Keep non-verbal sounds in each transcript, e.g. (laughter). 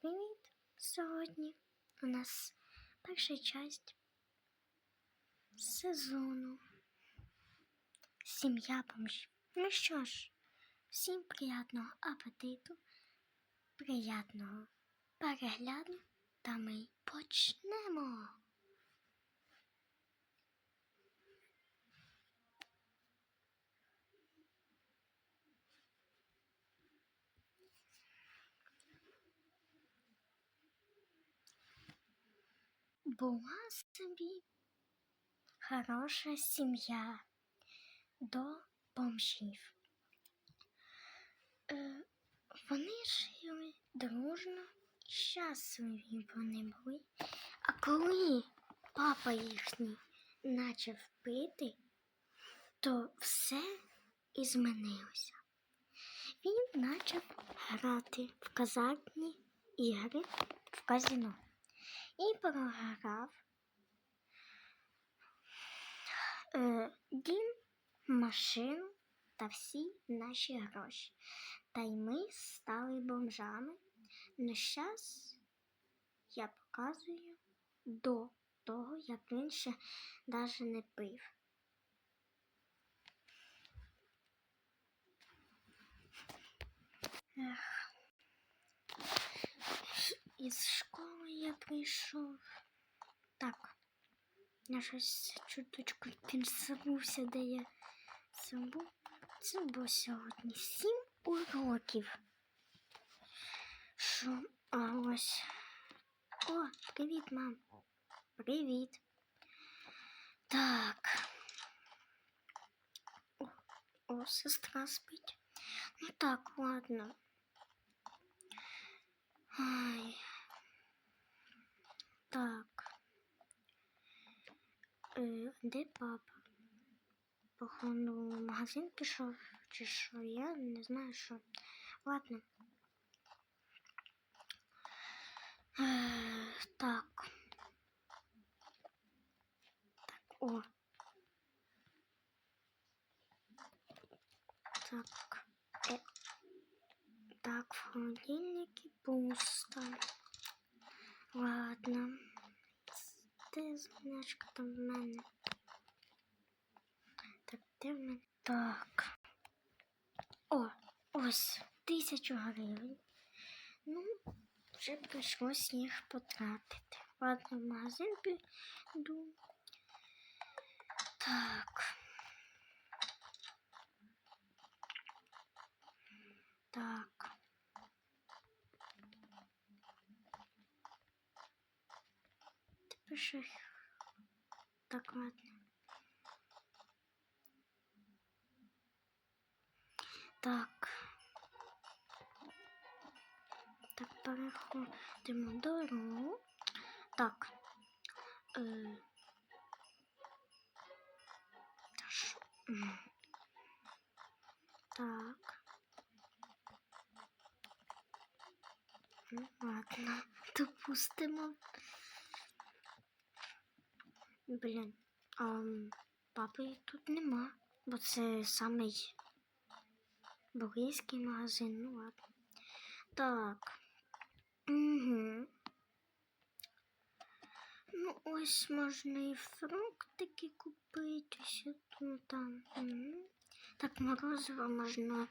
привіт! Сьогодні у нас перша часть сезону Сім'я бомжів. Ну що ж, всім приятного апетиту, приятного перегляду, та ми почнемо. Була собі хороша сім'я до бомжів. Вони жили дружно і щасливі вони були. А коли папа їхній почав пити, то все і змінилося. Він почав грати в казарні ігри в казино і програв е, дім, машину та всі наші гроші. Та й ми стали бомжами. Ну, зараз я показую до того, як він ще навіть не пив. Із школи я прийшов. Так. Я щось чуточку він забувся, де я забув. Це було сьогодні сім уроків. Що? А ось. О, привіт, мам. Привіт. Так. О, о, сестра спить. Ну так, ладно. Ай. Так. Е, де папа? Походу в магазин пішов, чи що, я не знаю що. Ладно. Е, так. Так, о. Так. Е. Так, в холодильнике пусто. Ладно. Де землячка там в мене? Так, де в мене? Так. О, ось тисячу гривень. Ну, вже прийшлось їх потратити. Ладно, в магазин піду. Так. Що? Так, ладно. Так. Так, переходимо дорогу. Так. Е... Так. Ну, ладно, (laughs) допустимо. Блін, а папи тут нема, бо це самий близький магазин, ну ладно. Так. Угу. Ну, ось можна і фруктики купити, ось тут там. Угу. Так, морозиво можна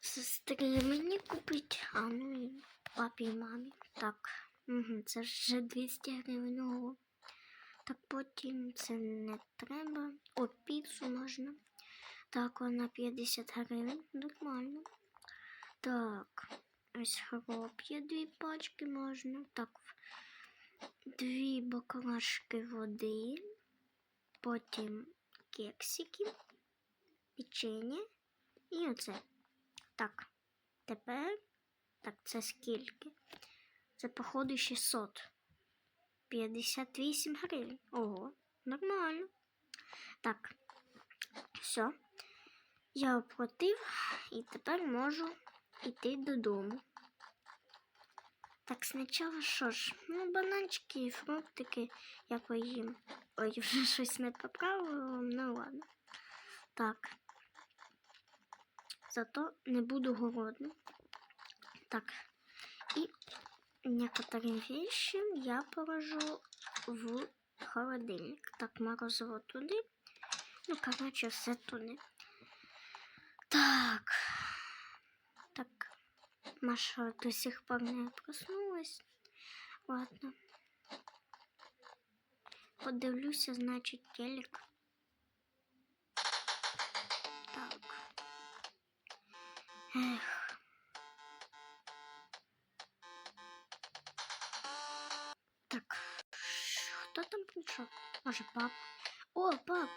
сестрі мені купити, а ну і папі і мамі. Так, угу. це вже 200 гривень. Так потім це не треба. О, піцу можна. Так, вона 50 гривень. Нормально. Так, ось хлоп'я дві пачки можна. Так, дві баклажки води. Потім кексики, печення і оце. Так, тепер. Так, це скільки? Це, походу, 600. 58 гривень. Ого, нормально. Так, все. Я оплатив і тепер можу йти додому. Так, спочатку що ж? Ну, бананчики і фруктики я поїм. Ой, (laughs) вже щось не поправила, ну ладно. Так. Зато не буду голодним. Так. І некоторые вещи я положу в холодильник. Так, морозиво туди. Ну, короче, все туди. Так. Так. Маша до сих пор не проснулась. Ладно. Подивлюся, значить, телек. Так. Ех. Може, пап? О, пап!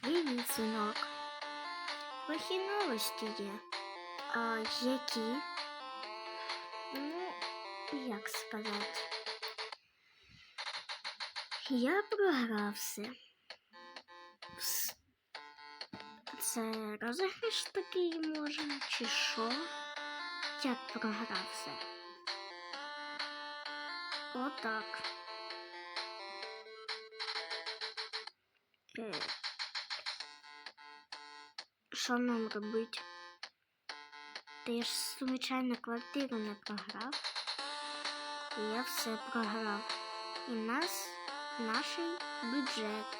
Привіт, синок. Плохі новості є. А які? Ну, як сказати? Я програвся. Це розіграш такий може, чи що? Як програвся? Отак. Що нам робити? Та я ж звичайно квартиру не програв. І я все програв. І нас, наш бюджет,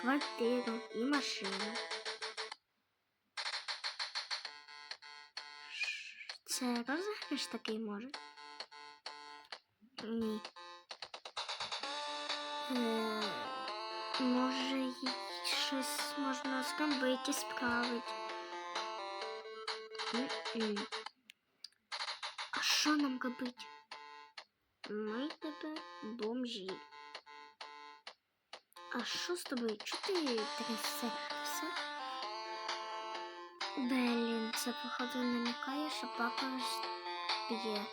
квартиру і машину. Це розіграш такий може? Ні. Е, може, й щось можна зробити, справити. А що нам робити? Ми тепер бомжі. А що з тобою? Чого ти трясешся? Блін, це походу намікає, що папа б'є.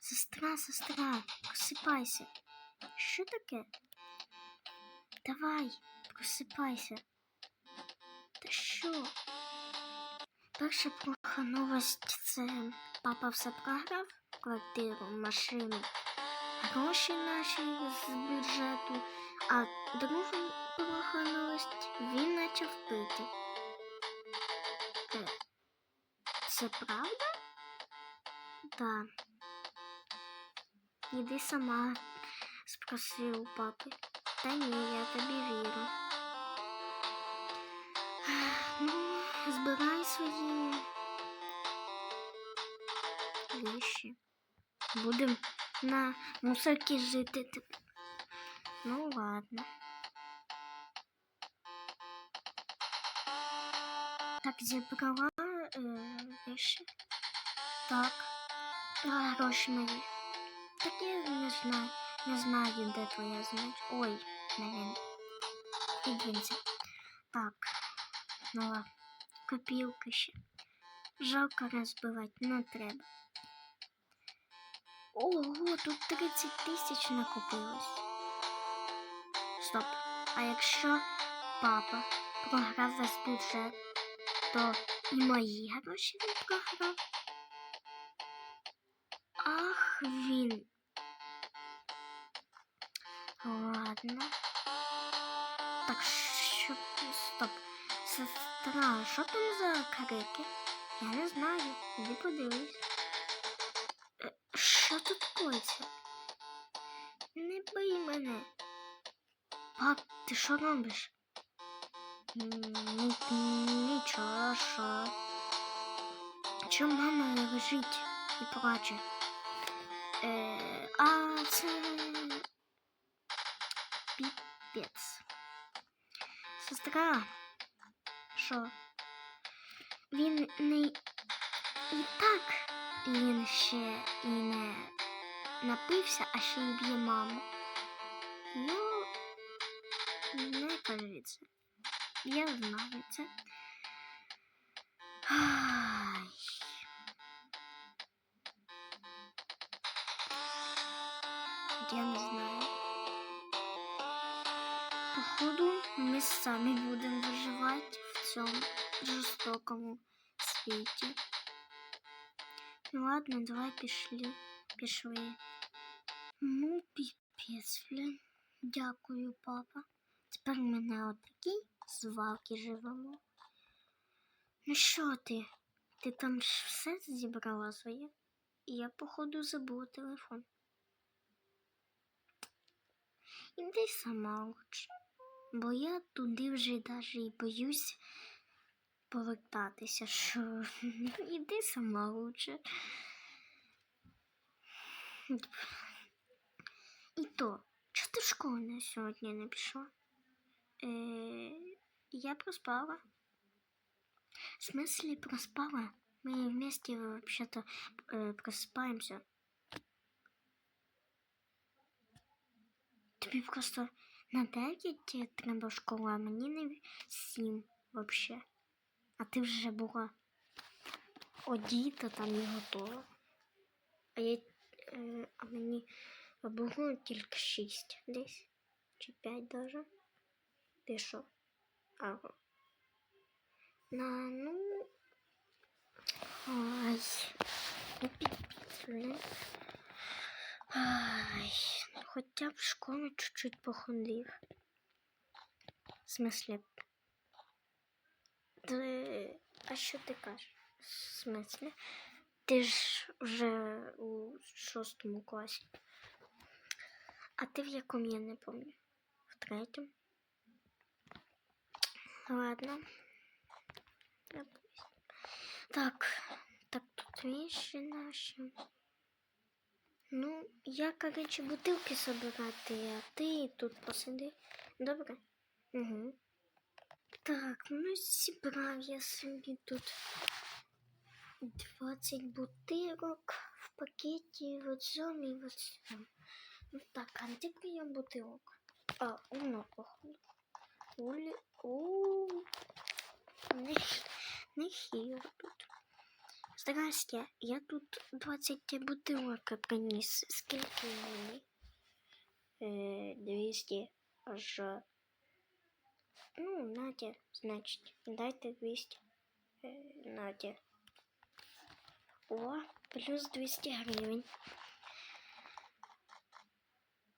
Сестра, сестра, просипайся. Що таке? Давай, просипайся. Та що? Перша плоха новость це папа все програв квартиру, машину, гроші наші з бюджету, а друга плоха новость він почав пити. Е, Це правда? Да. Іди сама, спросив папи. Та ні, я тобі вірю. Ну, збирай свої вещи. Будем на мусорці жити тепер. Ну ладно. Так, зібрала е, вещи. Так. А гроші мої. Так я не знаю. Не знаю, де твоя значить. Ой, навіть. Ідвінці. Так. Ну ладно. Копілка ще. Жалко розбивати, не треба. Ого, тут 30 тисяч накопилось. Стоп. А якщо папа програв весь бюджет, то і мої гроші він програв. Ах, він. Ладно. Так, що... Стоп. Сестра, що там за крики? Я не знаю. Іди подивись. Е, Що тут коїться? Не бий мене. Пап, ти що робиш? Ні, нічого, що? Чому мама лежить і плаче? Е, Сестра, що? Він не і так він ще і не напився, а ще й б'є маму. Ну, не кажеться. Я знаю це. Я не знаю. Походу, ми самі будемо виживати в цьому жорстокому світі. Ну ладно, давай пішли. Пішли. Ну, піпець. Дякую, папа. Тепер в мене отакі звалки живемо. Ну що ти? Ти там ж все зібрала своє? І я, походу, забула телефон. Іди сама лучше, бо я туди вже навіть і боюсь повертатися, що (laughs) іди сама лучше. І то, чого ти в школу на сьогодні не пішла? Е, я проспала. В смысле проспала? Мы вместе вообще-то э, просыпаемся. Тобі просто на 9 треба в школу, а мені на 7 вообще. А ти вже була одіта там і готова. А я е, а мені було тільки 6 десь. Чи 5 даже. Ти що? Ага. На, ну. Ай. Ну, блин. Ай. Ну, хотя б в школу чуть-чуть походив. В смысле? Ти... А що ти кажеш? В смысле? Ти ж вже у шостому класі. А ти в якому я не пам'ятаю? В третьому? Ладно. Так, так тут вещи наши. Ну, я, короче, бутилки собирати, а ти тут посиди. Добре? Угу. Так, ну зібрав я собі тут 20 бутилок в пакеті в цьому і в цьому. Ну так, а де прийом бутилок? А, воно, походу. Улі... У не, не хір тут. Здрасте, я тут 20 бутилок приніс. Скільки мені? Е, 200 аж. Ну, Надя, значить, дайте 200. Е, Надя. О, плюс 200 гривень.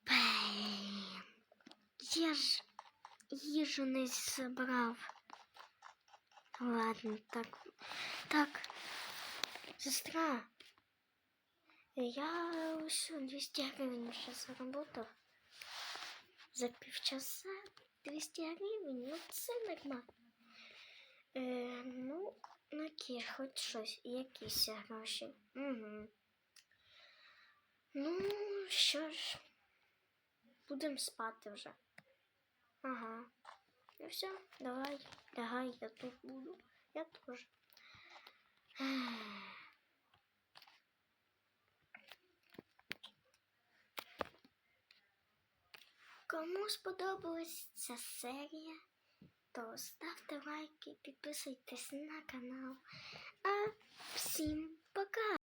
Блін, Я ж їжу не забрав. Ладно, так. Так. Сестра. Я ось 200 гривень вже заработав. За півчаса 200 гривень, ну це нормально. Е, ну, накі, хоч щось, якісь гроші. Угу. Ну, що ж, будемо спати вже. Ага. Ну все, давай, лягай, я тут буду. Я тоже. Кому сподобалась ця серія, то ставте лайки, підписуйтесь на канал. А всім пока!